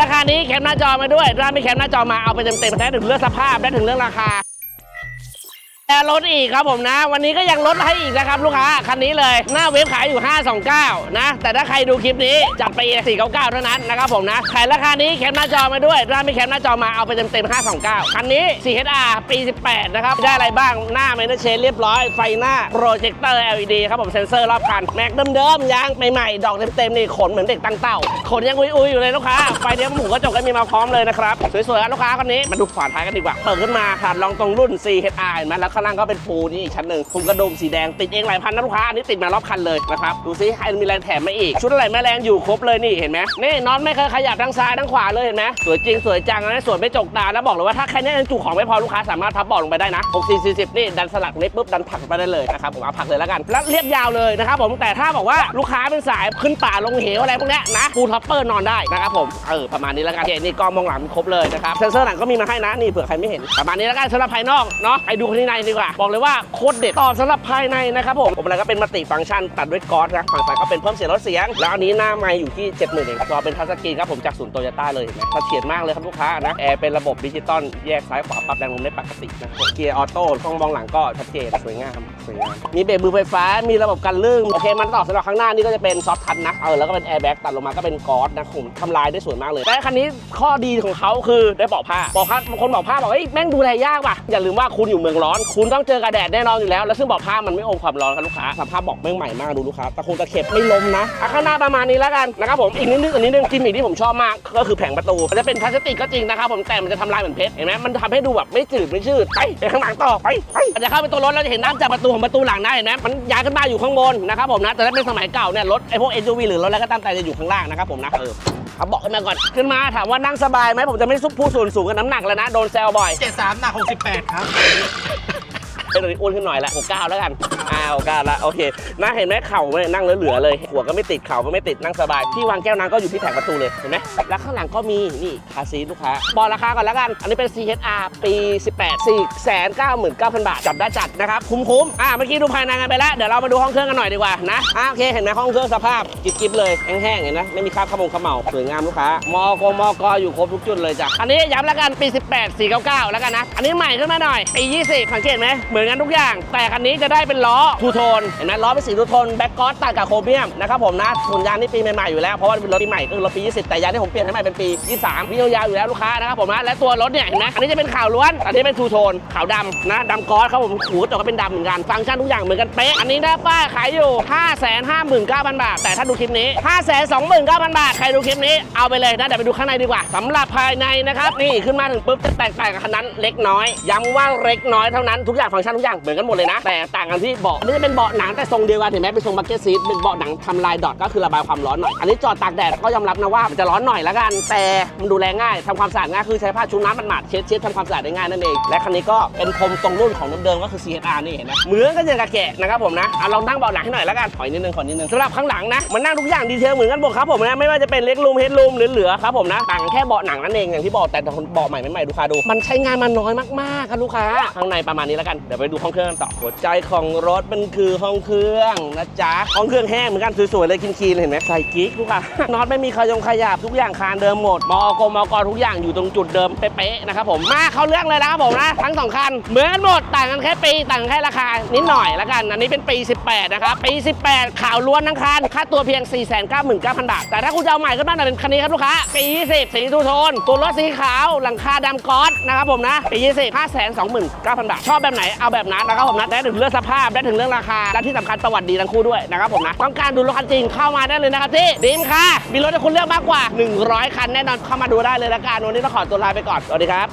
ราคานี้แคปหน้าจอมาด้วยถ้าไม่แคปหน้าจอมาเอาไปเต็มๆได้ถึงเรื่องสภาพได้ถึงเรื่องราคา แต่ลดอีกครับผมนะ วันนี้ก็ยังลดให้อีกนะครับลูกค้าคันนี้เลย หน้าเว็บขายอยู่ 529 นะ แต่ถ้าใครดูคลิปนี้จัดไป 499 เท่านั้นนะครับผมนะขายราคานี้แคปหน้าจอมาด้วยถ้าไม่แคปหน้าจอมาเอาไปเต็มๆ529 คันนี้ 4HR ปี 18 นะครับ ได้อะไรบ้างหน้าเมนเชนเรียบร้อย ไฟหน้าโปรเจคเตอร์ LED ครับผมเซ็นเซอร์รอบคัน แม็กเดิมๆยางใหม่ๆ ดอกเต็มๆนี่ขนเหมือนเด็กตั้งเต้าขนยังอุยๆอยู่เลยลูกค้าไฟเนี้ยหมูกระจกก็มีมาพร้อมเลยนะครับสวยๆลูกค้าคนนี้มาดูฝาท้ายกันดีกว่าเปิดขึ้นมาขาดรองตรงรุ่น 4HR เห็นไหมแล้วข้างล่างก็เป็นปูนี่อีกชั้นหนึ่งคุมกระดุมสีแดงติดเองหลายพันนะลูกค้าอันนี้ติดมารอบคันเลยนะครับดูซิใครมีแรงแถมมาอีก ชุดอะไรแม่แรงอยู่ครบเลยนี่เห็นไหมนี่น็อตไม่เคยขยับทั้งซ้ายทั้งขวาเลยเห็นไหมสวยจริงสวยจังนะสวยไม่จกตาแล้วบอกเลยว่าถ้าใครเนี่ยยังจุของไม่พอลูกค้าสามารถพับเบาะลงไปได้นะ60 40นี่ดันสลักนี้ปุ๊บดันผักไปได้เลยนะครับผมเอาผักเลยแล้วกันแล้วเรียบยาวเลยนะครับผมแต่ถ้าบอกว่าลูกค้าเป็นสายขึ้นป่าลงเหวอะไรพวกนี้นะฟูลท็อปเปอร์นอนได้นะครับผมเออประมาณนี้แล้วกันโอเคนี่กล้องมองหลังครบเลยนะครับเซนเซอร์หลังก็มีมาให้นะนี่เผื่อใครไม่เห็นประมาณนี้แล้วกันสำหรับภายนอกเนาะไปดูข้างในดีกว่า บอกเลยว่าโคตรเด็ดต่อสำหรับภายในนะครับผมผมอะไรก็เป็นมัลติฟังก์ชันตัดด้วยกอสนะฝั่งซ้ายก็เป็นเพิ่มเสียงลดเสียง แล้วอันนี้หน้าไมค์อยู่ที่ 70,000เองจอเป็นทัชสกรีนครับผมจากศูนย์โตโยต้าเลยเห็นไหมเสถียรมากเลยครับลูกค้านะแอร์เป็นระบบดิจิตอลแยกซ้ายขวาปรับแรงลมได้ปกตินะเกียร์ออโต้กล้องมองหลังก็ชัดเจนสวยงามสวยงามมีเบรกมือไฟฟ้ามีระบบกันลื่นโอเคมันต่อสำหรับข้างหน้านี่ก็จะเป็นซอฟทันนะเออแล้วก็เป็นแอร์แบ็กตัดลงมาก็เป็นกอสนะผมทำลายได้สวยมากเลยแต่คันนี้ข้อดีของเขาคือได้เบาะผ้าเบาะผ้าบางคนบอกผ้าบอกเฮ้ยแม่งดูแลยากว่ะอย่าลืมว่าคุณอยู่เมืองร้อนคุณต้องเจอกับแดดแน่นอนอยู่แล้ว แล้วซึ่งบาะผ้ามันไม่อมความร้อนครับลูกค้าสภาพบาะแม่งใหม่มากดูลูกค้าตะคงตะเข็บไม่ล้มนะอะข้างหน้าประมาณนี้แล้วกันนะครับผมอีกนิดนึงอีกนิดนึงกิมมิคที่ผมชอบมากก็คือแผงประตูมันจะเป็นพลาสติกก็จริงนะครับผมแต่มันจะทำลายเหมือนเพชรเห็นไหมมันทำให้ดูแบบไม่จืดไม่ชืดไปไปข้างหลังต่อไปไปอาจจะเข้าไปตัวรถแล้วจะเห็นน้ำจากประตูของประตูหลังได้เห็นไหมมันย้ายขึ้นมาอยู่ข้างบนนะครับผมนะแต่ถ้าเป็นสมัยเก่าเนี่ยรถไอพวก SUV หรือรถอะไรก็ตามแต่จะอยู่ข้างล่างนะครับผมนะเออเอาบาะขึ้นมาก่อนขึ้นมาถามว่านั่งสบายไหมผมจะไม่ซุกผู้ส่วนสูงกับน้ำหนักแล้วนะโดนแซวบ่อย 73หนัก68 ครับ เป็นอ้วนขึ้นหน่อยละหกเก้าแล้วกันอ่าหกเก้าละโอเคนะเห็นไหมเข่าไม่นั่งเหลือๆเลย หัวก็ไม่ติดเข่าก็ไม่ติดนั่งสบายที่วางแก้วน้ำก็อยู่ที่แผงประตูเลยเห็นไหมแล้วข้างหลังก็มีนี่คาซีทลูกค้าบอกราคาก่อนแล้วกัน อันนี้เป็น CHR ปี 18 4 9 9 0 0 บาทจัดได้จัดนะครับคุ้มๆอ่าเมื่อกี้ดูภายในกันไปแล้วเดี๋ยวเรามาดูห้องเครื่องกันหน่อยดีกว่านะอ่าโอเคเห็นไหมห้องเครื่องสภาพกิ๊บๆเลยแห้งๆเห็นนะไม่มีคราบขมงขมเหลาสวยงามลูกค้ามอกมอกอยู่ครบทุกจุดเลยจ้ะอันนี้ย้ำแล้วกันปี 18 499 แล้วกันนะอันนี้ใหม่ขึ้นมาหน่อยปี 20สังเกตไหมเหมืือนกันทุกอย่าง แต่คันนี้จะได้เป็นล้อทูโทนเห็นไหมล้อเป็นสีทูโทนแบ็กกอสตัดกับโครเมียมนะครับผมนะส่วนยางนี่ปีใหม่ๆอยู่แล้วเพราะว่าเป็นรถปีใหม่ก็คือรถปี 20 แต่ยางที่ผมเปลี่ยนให้ใหม่เป็นปี 23วิ่งยาวอยู่แล้วลูกค้านะครับผมนะและตัวรถเนี่ยเห็นไหมอันนี้จะเป็นขาวล้วนอันนี้เป็นทูโทนขาวดำนะดำกอสครับผมหูแต่ก็เป็นดำเหมือนกันฟังก์ชันทุกอย่างเหมือนกันเป๊ะอันนี้ได้ป้ายขายอยู่ 559,000 บาท แต่ถ้าดูคลิปนี้ 529,000 บาท ใครดูคลิปนี้เอาไปเลยนะเดี๋ยวไปดูข้างในดีกว่าสำหรับภายในนะครับนี่ขึ้นมาถึงปุ๊บจะแตกต่างกับคันนั้นเล็กน้อยย้ำว่าเล็กน้อยเท่านั้นทุกอย่างฟังก์ชันทุกอย่างเหมือนกันหมดเลยนะ แต่ต่างกันที่เบาะอันนี้จะเป็นเบาะหนังแต่ทรงเดียวกันเห็นไหมเป็นทรงบักเก็ตซีทเป็นเบาะหนังทำลายดอทก็คือระบายความร้อนหน่อย อันนี้จอดตากแดดก็ยอมรับนะว่ามันจะร้อนหน่อยละกัน แต่มันดูแลง่ายทำความสะอาดง่ายคือใช้ผ้าชุบน้ำมันหมาดเช็ดเช็ดทำความสะอาดได้ง่ายนั่นเองและคันนี้ก็เป็นพรมตรงรุ่นของเดิมๆก็คือ CHR นี่เห็นไหมเหมือนกันอย่างกับแกะนะครับผมนะอะลองนั่งเบาะหนังให้หน่อยละกันขออีกนิดนึงขอนิดนึงสำหรับข้างหลังนะมันนั่งทุกอย่างดีเทลเหมือนกันหมดครับผมนะไม่ว่าจะเป็นเล็กลูมเฮดลูมหรือเหลือครับผมนะต่างแค่เบาะหนังนั่นเองอย่างที่บอกแต่เบาะใหม่ไม่ใหม่ลูคาดู มันใช้งานมาน้อยมากๆครับลูกค้าข้างในประมาณนี้แล้วกันเดี๋ยวไปดูห้องเครื่องกันต่อหัวใจของรถมันคือห้องเครื่องนะจ๊ะห้องเครื่องแห้งเหมือนกันสวยๆเลยคินๆเลยเห็นไหมใส่กิ๊กลูกค้าน็อตไม่มีขยงขยับทุกอย่างคานเดิมหมดมอกมอกทุกอย่างอยู่ตรงจุดเดิมเป๊ะๆนะครับผมมาเข้าเรื่องเลยนะครับผมนะทั้งสองคันเหมือนหมดต่างกันแค่ปีต่างกันแค่ราคานิดหน่อยแล้วกัน อันนี้เป็นปี 18 นะครับปี 18 ข่าวล้วนทั้งคันค่าตัวเพียง 499,000 บาท แต่ถ้าคุณจะเอาใหม่ขึ้นมาหน่อยเป็นคันนี้ครับลูกค้าปี 20 สีทูโทนตัวรถสีขาวหลังคาดำก๊อตนะครับผมนะปี 20 529,000 บาทชอบแบบไหนเอาแบบนั้นนะครับผมนะได้ถึงเรื่องสภาพได้ถึงเรื่องราคาและที่สำคัญประวัติดีทั้งคู่ด้วยนะครับผมนะต้องการดูรถคันจริงเข้ามาได้เลยนะครับที่ดีมค่ะมีรถให้คุณเลือกมากกว่า 100 คันแน่นอนเข้ามาดูได้เลยละกันวันนี้ต้องขอตัวลาไปก่อนสวัสดีครับ